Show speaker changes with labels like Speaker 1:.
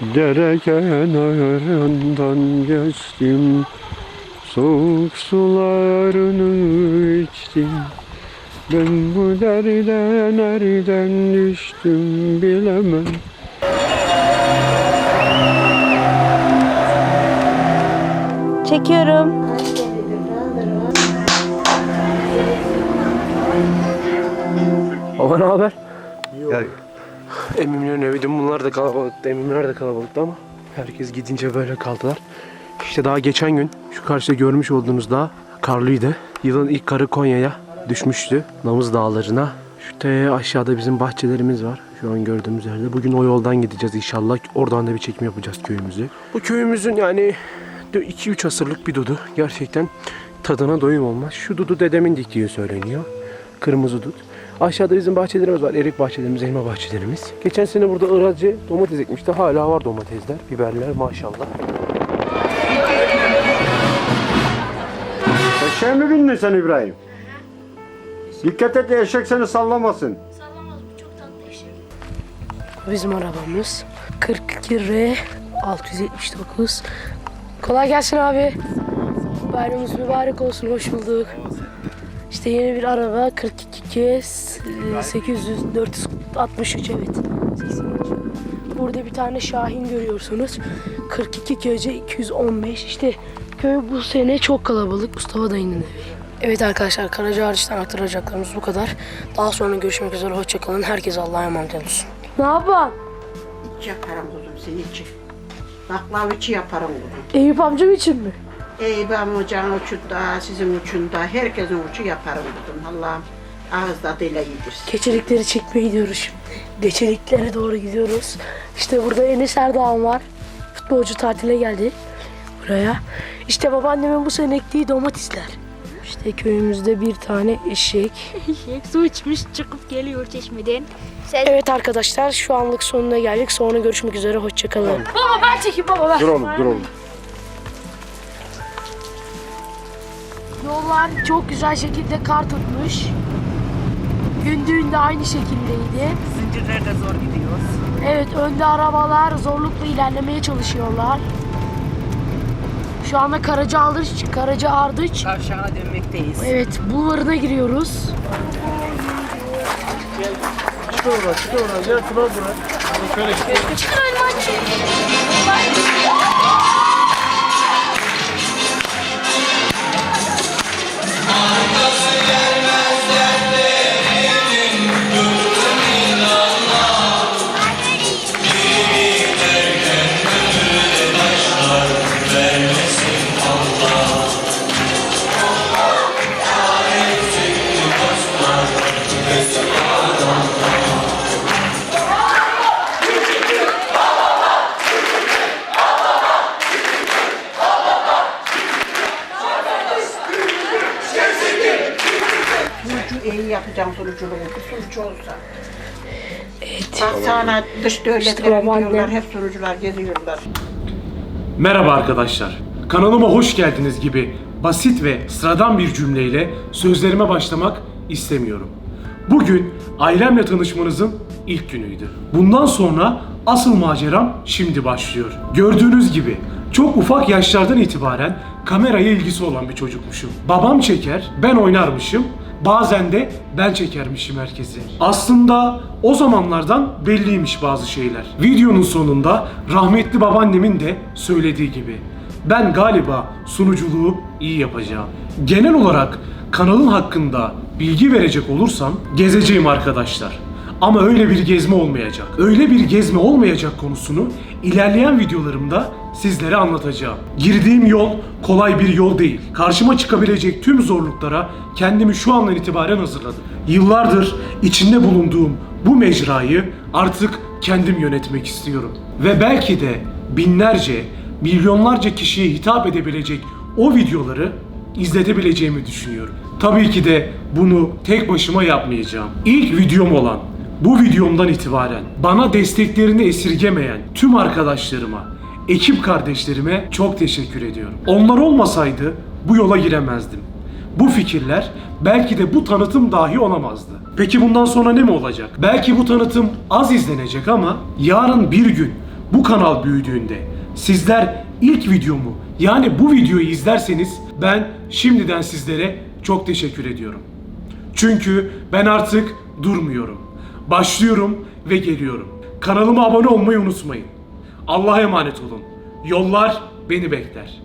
Speaker 1: Dere kenarından geçtim. Soğuk sularını içtim. Ben bu derde nereden düştüm bilemem.
Speaker 2: Çekiyorum.
Speaker 3: Baba ne haber? Ya, Emmimlerin evi dün bunlar da kalabalıktı. Emmimler de kalabalıktı ama herkes gidince böyle kaldılar. İşte daha geçen gün şu karşıda görmüş olduğunuz dağ karlıydı. Yılın ilk karı Konya'ya düşmüştü. Namız dağlarına. Şu te aşağıda bizim bahçelerimiz var. Şu an gördüğümüz yerde. Bugün o yoldan gideceğiz inşallah. Oradan da bir çekim yapacağız köyümüzü. Bu köyümüzün yani 2-3 asırlık bir dudu. Gerçekten tadına doyum olmaz. Şu dudu dedemin diktiği söyleniyor. Kırmızı dut. Aşağıda bizim bahçelerimiz var. Erik bahçelerimiz, elma bahçelerimiz. Geçen sene burada ıracı domates ekmişti. Hala var domatesler, biberler maşallah.
Speaker 1: Eşeğe mi bindin sen İbrahim? Dikkat et eşek seni sallamasın.
Speaker 4: Bizim arabamız 42R 679. Kolay gelsin abi. Bayramımız mübarek olsun. Hoş bulduk. İşte yeni bir araba 42 e, 800 463 evet. 83. Burada bir tane Şahin görüyorsunuz. 42 köyce 215. İşte köy bu sene çok kalabalık. Mustafa dayının evi. Evet arkadaşlar Karaca hariçten aktaracaklarımız bu kadar. Daha sonra görüşmek üzere. Hoşçakalın. Herkese Allah'a emanet olsun. Ne yapan?
Speaker 5: İç yaparım kuzum senin için. Baklava içi yaparım kuzum.
Speaker 4: Eyüp amcam için mi?
Speaker 5: Eyüp'üm hocam uçunda, sizin uçunda, herkesin uçu yaparım kuzum. Allah'ım ağız tadıyla yedirsin.
Speaker 4: Keçelikleri çekmeye gidiyoruz şimdi. Geçeliklere doğru gidiyoruz. İşte burada Enes Erdoğan var. Futbolcu tatile geldi buraya. İşte babaannemin bu sene ektiği domatesler. İşte köyümüzde bir tane eşek.
Speaker 6: Eşek su içmiş çıkıp geliyor çeşmeden.
Speaker 4: Evet arkadaşlar şu anlık sonuna geldik. Sonra görüşmek üzere. Hoşçakalın. Baba ben çekeyim baba ben.
Speaker 1: Dur oğlum dur oğlum.
Speaker 4: Yollar çok güzel şekilde kar tutmuş. Gündüğünde aynı şekildeydi.
Speaker 7: Zincirlerde zor gidiyoruz.
Speaker 4: Evet önde arabalar zorlukla ilerlemeye çalışıyorlar. Şu anda Karaca Ardıç, Karaca Ardıç.
Speaker 7: Tavşana dönmekteyiz.
Speaker 4: Evet bulvarına giriyoruz.
Speaker 5: Sunucu iyi yapacağım sunuculuğu. Bu sunucu olsa. Evet. Bak sana dış devletlere
Speaker 4: babaannem.
Speaker 5: gidiyorlar, hep sunucular geziyorlar.
Speaker 8: Merhaba arkadaşlar. Kanalıma hoş geldiniz gibi basit ve sıradan bir cümleyle sözlerime başlamak istemiyorum. Bugün ailemle tanışmanızın ilk günüydü. Bundan sonra asıl maceram şimdi başlıyor. Gördüğünüz gibi çok ufak yaşlardan itibaren kameraya ilgisi olan bir çocukmuşum. Babam çeker, ben oynarmışım. Bazen de ben çekermişim herkesi. Aslında o zamanlardan belliymiş bazı şeyler. Videonun sonunda rahmetli babaannemin de söylediği gibi. Ben galiba sunuculuğu iyi yapacağım. Genel olarak kanalın hakkında bilgi verecek olursam gezeceğim arkadaşlar. Ama öyle bir gezme olmayacak. Öyle bir gezme olmayacak konusunu ilerleyen videolarımda sizlere anlatacağım. Girdiğim yol kolay bir yol değil. Karşıma çıkabilecek tüm zorluklara kendimi şu andan itibaren hazırladım. Yıllardır içinde bulunduğum bu mecrayı artık kendim yönetmek istiyorum. Ve belki de binlerce, milyonlarca kişiye hitap edebilecek o videoları izletebileceğimi düşünüyorum. Tabii ki de bunu tek başıma yapmayacağım. İlk videom olan bu videomdan itibaren bana desteklerini esirgemeyen tüm arkadaşlarıma, ekip kardeşlerime çok teşekkür ediyorum. Onlar olmasaydı bu yola giremezdim. Bu fikirler belki de bu tanıtım dahi olamazdı. Peki bundan sonra ne mi olacak? Belki bu tanıtım az izlenecek ama yarın bir gün bu kanal büyüdüğünde sizler ilk videomu yani bu videoyu izlerseniz ben şimdiden sizlere çok teşekkür ediyorum. Çünkü ben artık durmuyorum. Başlıyorum ve geliyorum. Kanalıma abone olmayı unutmayın. Allah'a emanet olun. Yollar beni bekler.